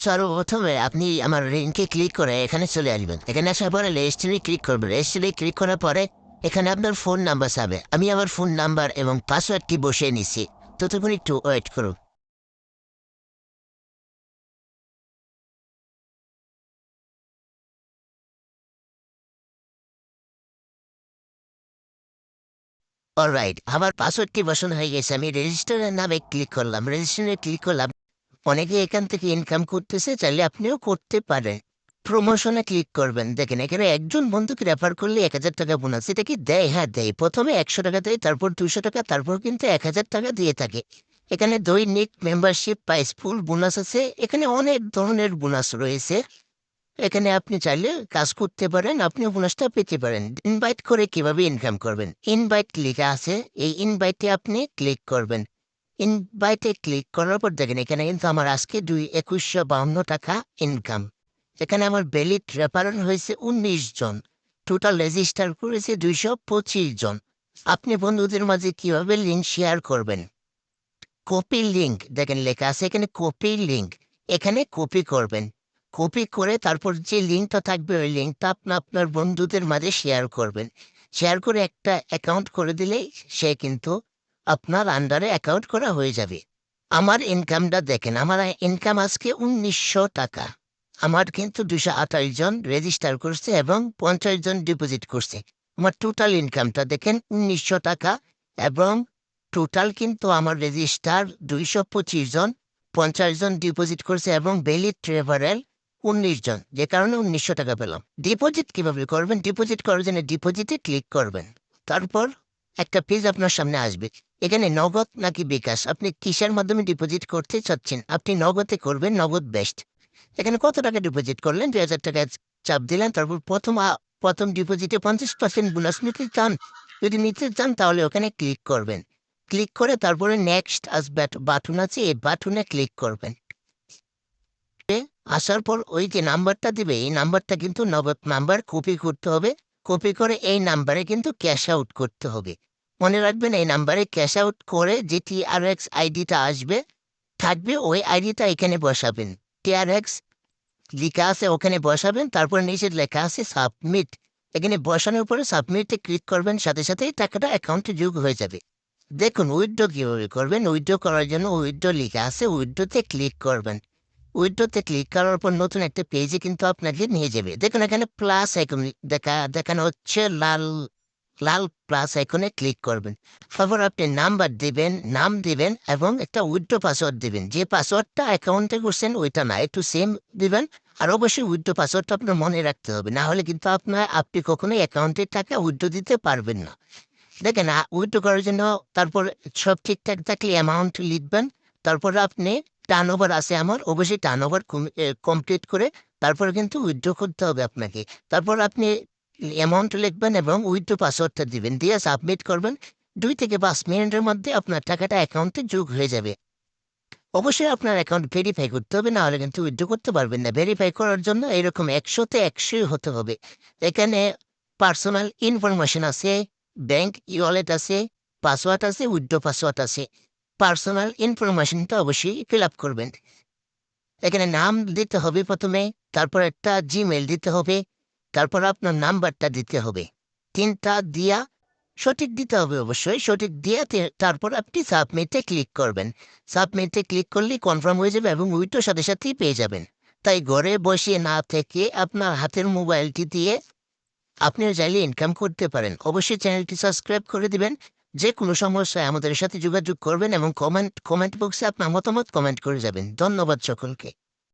সর্বপ্রথমে আপনি আমার লিঙ্কে ক্লিক করে এখানে চলে আসবেন। এখানে আসার পরে রেজিস্ট্রি ক্লিক করবেন। রেজিস্ট্রি ক্লিক করার পরে এখানে আপনার ফোন নাম্বার চাবে আমি আমার ফোন নাম্বার এবং পাসওয়ার্ডটি বসিয়ে নিচ্ছি। ততক্ষণ একটু ওয়েট করুন। অলরাইট আমার পাসওয়ার্ডটি বসানো হয়ে গেছে। আমি রেজিস্টারের নামে ক্লিক করলাম। রেজিস্টারে ক্লিক করলাম। অনেকে এখান থেকে ইনকাম করতেছে, চাইলে আপনিও করতে পারেন। প্রমোশনে ক্লিক করবেন। দেখেন, এখানে একজন বন্ধুকে রেফার করলে এক হাজার টাকা বোনাস এটা কি দেয়? হ্যাঁ দেয়। প্রথমে একশো টাকা দেয়, তারপর দুশো টাকা, তারপর কিন্তু এক হাজার টাকা দিয়ে থাকে। এখানে দৈনিক মেম্বারশিপ প্রাইস ফুল বোনাস আছে। এখানে অনেক ধরনের বোনাস রয়েছে। এখানে আপনি চাইলে কাজ করতে পারেন, আপনিও বোনাসটা পেতে পারেন। ইনভাইট করে কীভাবে ইনকাম করবেন? ইনভাইট লেখা আছে। এই ইনভাইটে আপনি ক্লিক করবেন। ইনভাইটে ক্লিক করার পর দেখেন এখানে কিন্তু আমার আজকে দুই একুশশো বাউন্ন টাকা ইনকাম এখানে আমার বেলিট রেফারেল হয়েছে উনিশ জন। টোটাল রেজিস্টার করেছে দুইশো পঁচিশ জন। আপনি বন্ধুদের মাঝে কীভাবে লিঙ্ক শেয়ার করবেন? কপি লিঙ্ক দেখেন লেখা আছে এখানে কপি লিঙ্ক এখানে কপি করবেন। কপি করে তারপর যে লিঙ্কটা থাকবে, ওই লিঙ্কটা আপনি আপনার বন্ধুদের মাঝে শেয়ার করবেন। শেয়ার করে একটা অ্যাকাউন্ট করে দিলেই সে কিন্তু আপনার আন্ডারে অ্যাকাউন্ট করা হয়ে যাবে। আমার ইনকামটা দেখেন, আমার ইনকাম আজকে উনিশশো টাকা। আমার কিন্তু দুশো আঠাশ জন রেজিস্টার করছে এবং পঞ্চাশ জন ডিপোজিট করছে। আমার টোটাল ইনকামটা দেখেন উনিশশো টাকা এবং টোটাল কিন্তু আমার রেজিস্টার দুইশো পঁচিশ জন, পঞ্চাশ জন ডিপোজিট করছে এবং বেলি ট্রেভারেল উনিশ জন। যে কারণে উনিশশো টাকা পেলাম। ডিপোজিট কীভাবে করবেন? ডিপোজিট করার জন্য ডিপোজিটে ক্লিক করবেন। তারপর একটা পেজ আপনার সামনে আসবে। এখানে নগদ নাকি বিকাশ? আপনি কিসের মাধ্যমে ডিপোজিট করতে চাচ্ছেন? আপনি নগদে করবেন নগদ বেস্ট এখানে কত টাকা ডিপোজিট করলেন? দুই হাজার টাকা চাপ দিলেন, তারপর প্রথম প্রথম ডিপোজিটে পঞ্চাশ পার্সেন্ট বোনাস নিতে চান। যদি নিতে চান, তাহলে ওখানে ক্লিক করবেন। ক্লিক করে তারপরে নেক্সট আসবে বাটন আছে, এই বাটনে ক্লিক করবেন। আসার পর ওই যে নাম্বারটা দিবে, এই নাম্বারটা কিন্তু নগদ নাম্বার কপি করতে হবে। কপি করে এই নাম্বারে কিন্তু ক্যাশ আউট করতে হবে। মনে রাখবেন এই নাম্বারে ক্যাশ আউট করে যে টিআরএক্স আইডিটা আসবে, থাকবে ওই আইডিটা এখানে বসাবেন। টিআরএক্স লেখা আছে ওখানে বসাবেন, তারপর নিচে লেখা আছে সাবমিট। এখানে বসানোর পরে সাবমিটে ক্লিক করবেন, সাথে সাথেই টাকাটা অ্যাকাউন্টে যোগ হয়ে যাবে। দেখুন উইথড্র কীভাবে করবেন? উইথড্র করার জন্য উইথড্র লেখা আছে উইথড্রতে ক্লিক করবেন। উইথড্রতে ক্লিক করার পর নতুন একটা পেজে কিন্তু আপনাকে নিয়ে যাবে। দেখুন, এখানে প্লাস আইকন দেখা, দেখানো হচ্ছে লাল লাল প্লাস আইকনে ক্লিক করবেন। তারপর আপনি নাম্বার দিবেন, নাম দিবেন এবং একটা উইথড্র পাসওয়ার্ড দিবেন। যে পাসওয়ার্ডটা অ্যাকাউন্টে করছেন, ওইটা না, একটু সেম দিবেন। আর অবশ্যই উইথড্র পাসওয়ার্ডটা আপনার মনে রাখতে হবে। না হলে কিন্তু আপনার, আপনি কখনোই অ্যাকাউন্টের টাকা উইথড্র দিতে পারবেন না। দেখেন উইথড্র করার জন্য তারপর সব ঠিকঠাক থাকলে অ্যামাউন্ট লিখবেন। তারপর আপনি টার্ন ওভার আছে আমার, অবশ্যই টার্ন ওভার কমপ্লিট করে তারপরে কিন্তু উইথড্র করতে হবে আপনাকে। তারপর আপনি অ্যামাউন্ট লিখবেন এবং উইথড্র পাসওয়ার্ডটা দিবেন। দিয়ে সাবমিট করবেন। দুই থেকে পাঁচ মিনিটের মধ্যে আপনার টাকাটা অ্যাকাউন্টে যোগ হয়ে যাবে। অবশ্যই আপনার অ্যাকাউন্ট ভেরিফাই করতে হবে, না হলে কিন্তু উইথড্র করতে পারবেন না। ভেরিফাই করার জন্য এরকম একশোতে একশোই হতে হবে। এখানে পার্সোনাল ইনফরমেশন আছে ব্যাংক ওয়ালেট আছে পাসওয়ার্ড আছে উইথড্র পাসওয়ার্ড আছে। পার্সোনাল ইনফরমেশনটা অবশ্যই ফিল আপ করবেন। এখানে নাম দিতে হবে প্রথমে, তারপর একটা জিমেল দিতে হবে। তারপর আপনার নাম্বারটা দিতে হবে। তিনটা দিয়া সঠিক দিতে হবে অবশ্যই। সঠিক দিয়ে তারপর আপনি সাবমিটে ক্লিক করবেন। সাবমিটে ক্লিক করলেই কনফার্ম হয়ে যাবে এবং উইটোর সাথে সাথেই পেয়ে যাবেন। তাই ঘরে বসে না থেকে আপনার হাতের মোবাইলটি দিয়ে আপনি চাইলে ইনকাম করতে পারেন। অবশ্যই চ্যানেলটি সাবস্ক্রাইব করে দিবেন। যে কোনো সমস্যায় আমাদের সাথে যোগাযোগ করবেন এবং কমেন্ট কমেন্ট বক্সে আপনার মতামত কমেন্ট করে যাবেন। ধন্যবাদ সকলকে।